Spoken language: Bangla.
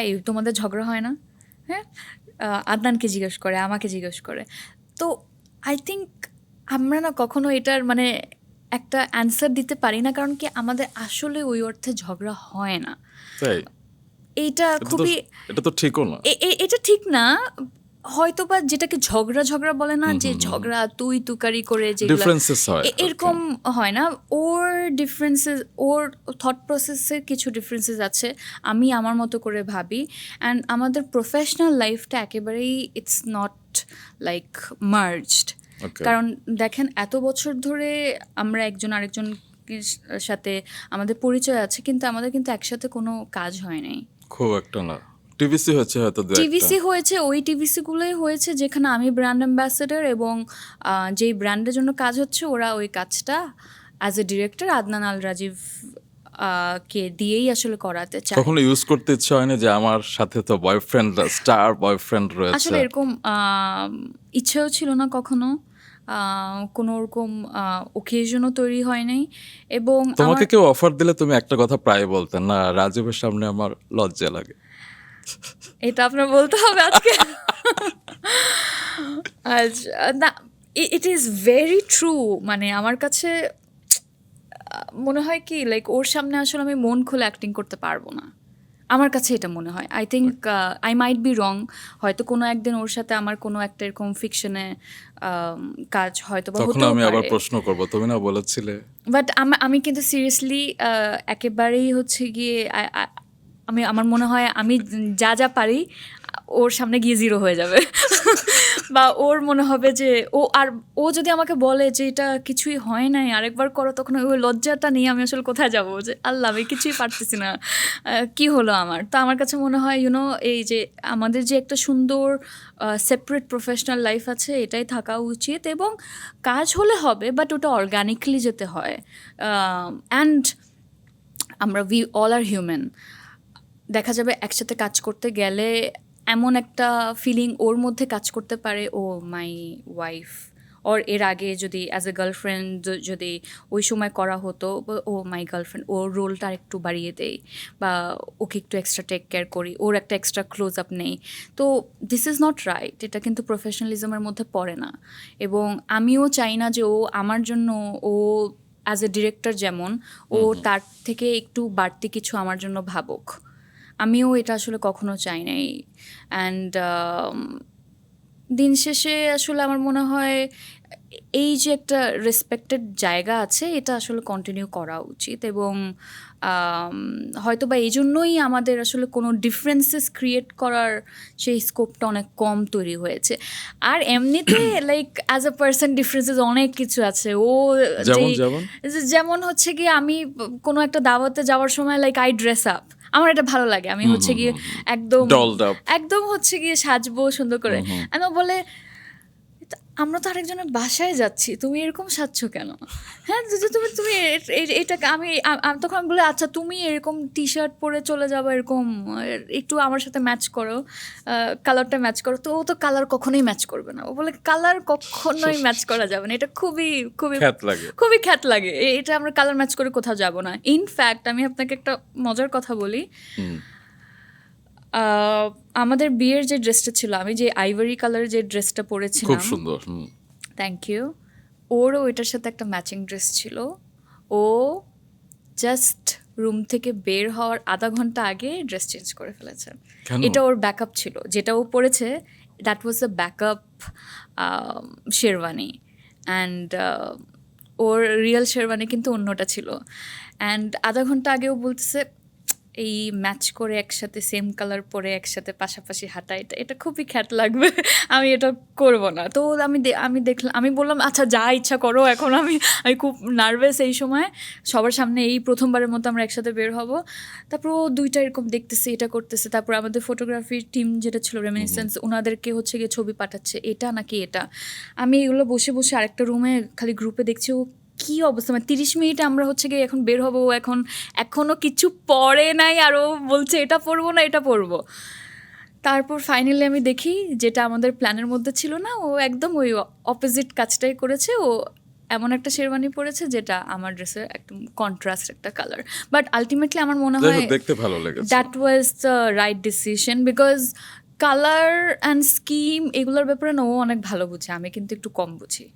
এই তোমাদের ঝগড়া হয় না? হ্যাঁ? আদনানকে জিজ্ঞেস করে আমাকে জিজ্ঞেস করে। তো আই থিঙ্ক আমরা না কখনো এটার মানে একটা অ্যান্সার দিতে পারি না কারণ কি আমাদের আসলে ওই অর্থে ঝগড়া হয় না। এইটা এটা খুবই এটা তো ঠিকও না। এটা ঠিক না হয়তো বা যেটাকে ঝগড়া ঝগড়া বলে না যে ঝগড়া তুই তুকারি করে যে এরকম হয় না। ওর ডিফারেন্সেস ওর থট প্রসেসের কিছু ডিফারেন্সেস আছে আমি আমার মতো করে ভাবি। অ্যান্ড আমাদের প্রফেশনাল লাইফটা একেবারেই ইটস নট লাইক মার্জড কারণ দেখেন এত বছর ধরে আমরা একজন আরেকজন সাথে আমাদের পরিচয় আছে কিন্তু আমাদের কিন্তু একসাথে কোনো কাজ হয় নাই। খুব একটা না। টিভিসি হচ্ছে হয়তো টিভিসি হয়েছে ওই টিভিসি গুলোই হয়েছে যেখানে আমি ব্র্যান্ড অ্যাম্বাসেডর এবং যেই ব্র্যান্ডের জন্য কাজ হচ্ছে ওরা ওই কাজটা as a director Adnan Al Rajeev কে দিয়েই আসলে করাতে চায়। কখনো ইউজ করতে ইচ্ছা হয়নি যে আমার সাথে তো বয়ফ্রেন্ড স্টার বয়ফ্রেন্ড রয়েছে। আসলে এরকম ইচ্ছেও ছিল না কখনো কোনো ওরকম ওকেশনও তৈরি হয় নাই এবং তোমাকে কেউ অফার দিলে তুমি একটা কথা প্রায় বলতে না রাজীবের সামনে আমার লজ্জা লাগে। এটা আপনার বলতে হবে আজকে? আচ্ছা, না ইট ইজ ভেরি ট্রু মানে আমার কাছে মনে হয় কি লাইক ওর সামনে আসলে আমি মন খুলে অ্যাক্টিং করতে পারব না। আমার কাছে এটা মনে হয়। I think I might be wrong হয়তো কোনো একদিন ওর সাথে আমার কোনো একটা এরকম ফিকশনে কাজ হয়তো বা তখন আমি আবার প্রশ্ন করব তুমি না বলেছিলে? বাট আমি কিন্তু সিরিয়াসলি একেবারেই হচ্ছে গিয়ে আমি, আমার মনে হয় আমি যা যা পারি, ওর সামনে গিয়ে জিরো হয়ে যাবে। বা ওর মনে হবে যে, ও আর, ও যদি আমাকে বলে যে, এটা কিছুই হয় নাই, আরেকবার করো, তখন ওই লজ্জাটা নিয়ে আমি আসলে কোথায় যাব? যে, আল্লাহ, আমি কিছুই পারতেছি না। কি হলো আমার? তো আমার কাছে মনে হয় ইউনো এই যে, আমাদের যে একটা সুন্দর সেপারেট প্রফেশনাল লাইফ আছে, এটাই থাকা উচিত এবং কাজ হলে হবে বাট ওটা অর্গানিকলি যেতে হয়। অ্যান্ড আমরা উই অল আর হিউম্যান দেখা যাবে একসাথে কাজ করতে গেলে এমন একটা ফিলিং ওর মধ্যে কাজ করতে পারে ও মাই ওয়াইফ ওর এর আগে যদি অ্যাজ এ গার্লফ্রেন্ড যদি ওই সময় করা হতো ও মাই গার্লফ্রেন্ড ওর রোলটা একটু বাড়িয়ে দেই বা ওকে একটু এক্সট্রা টেক কেয়ার করি ওর একটা এক্সট্রা ক্লোজ আপ নেই। তো দিস ইজ নট রাইট এটা কিন্তু প্রফেশনালিজমের মধ্যে পড়ে না। এবং আমিও চাই না যে ও আমার জন্য ও অ্যাজ এ ডিরেক্টর যেমন ও তার থেকে একটু বাড়তি কিছু আমার জন্য ভাবুক। আমিও এটা আসলে কখনো চাই নাই। অ্যান্ড দিন শেষে আসলে আমার মনে হয় এই যে একটা রেসপেক্টেড জায়গা আছে এটা আসলে কন্টিনিউ করা উচিত এবং আম, হয়তো বা এই জন্যই আমাদের আসলে কোনো ডিফারেন্সেস ক্রিয়েট করার সেই স্কোপটা অনেক কম তৈরি হয়েছে। আর এমনিতে like as a person differences অনেক কিছু আছে। ও যেমন হচ্ছে কি আমি কোনো একটা দাওয়াতে যাওয়ার সময় লাইক আই ড্রেস আপ আমার এটা ভালো লাগে। আমি হচ্ছে গিয়ে একদম একদম হচ্ছে গিয়ে সাজবো সুন্দর করে। আমি বলে "এটা- আমরা তো আরেকজনের বাসায় যাচ্ছি তুমি এরকম সাজছো কেন? হ্যাঁ যদি তুমি তুমি এটা আমি আমি তখন আমি বলে আচ্ছা তুমি এরকম টি শার্ট পরে চলে যাব এরকম একটু আমার সাথে ম্যাচ করো কালারটা ম্যাচ করো। তো ও তো কালার কখনোই ম্যাচ করবে না। ও বলে কালার কখনোই ম্যাচ করা যাবে না। এটা খুবই খুবই খ্যাত লাগে। খুবই খ্যাত লাগে। এটা আমরা কালার ম্যাচ করে কোথাও যাব না। ইনফ্যাক্ট আমি আপনাকে একটা মজার কথা বলি। আমাদের বিয়ের যে ড্রেসটা ছিল আমি যে আইভারি কালারের যে ড্রেসটা খুব পরেছিলাম সুন্দর থ্যাংক ইউ ওরও ওইটার সাথে একটা ম্যাচিং ড্রেস ছিল। ও জাস্ট রুম থেকে বের হওয়ার আধা ঘণ্টা আগে ড্রেস চেঞ্জ করে ফেলেছে। এটা ওর ব্যাকআপ ছিল যেটা ও পরেছে that was a backup sherwani. And or real sherwani কিন্তু অন্যটা ছিল। অ্যান্ড আধা ঘণ্টা আগেও বলতেছে এই ম্যাচ করে একসাথে সেম কালার পরে একসাথে পাশাপাশি হাঁটা এটা এটা খুবই খ্যাত লাগবে। আমি এটা করব না। তো আমি আমি দেখলাম আমি বললাম আচ্ছা যা ইচ্ছা করো এখন আমি আমি খুব নার্ভাস এই সময়। সবার সামনে এই প্রথমবারের মতো আমরা একসাথে বের হব। তারপর ও দুইটা এরকম দেখতেছে এটা করতেছে। তারপর আমাদের ফটোগ্রাফির টিম যেটা ছিল রেমিনিসেন্স ওনাদেরকে হচ্ছে গিয়ে ছবি পাঠাচ্ছে এটা নাকি এটা? আমি এগুলো বসে বসে আরেকটা রুমে খালি গ্রুপে দেখছি ও কি অবস্থা? মানে তিরিশ মিনিট আমরা হচ্ছে গিয়ে এখন বের হব এখন এখনও কিছু পড়ে নাই আরও বলছে এটা পড়ব না এটা পড়ব তারপর ফাইনালি আমি দেখি যেটা আমাদের প্ল্যানের মধ্যে ছিল না ও একদম ওই অপোজিট কাজটাই করেছে ও এমন একটা শেরওয়ানি পরেছে যেটা আমার ড্রেসের একদম কন্ট্রাস্ট একটা কালার বাট আলটিমেটলি আমার মনে হয় দেখতে ভালো লেগেছে। That was the right decision because colour and scheme এগুলোর ব্যাপারে না ও অনেক ভালো বুঝে আমি কিন্তু একটু কম বুঝি।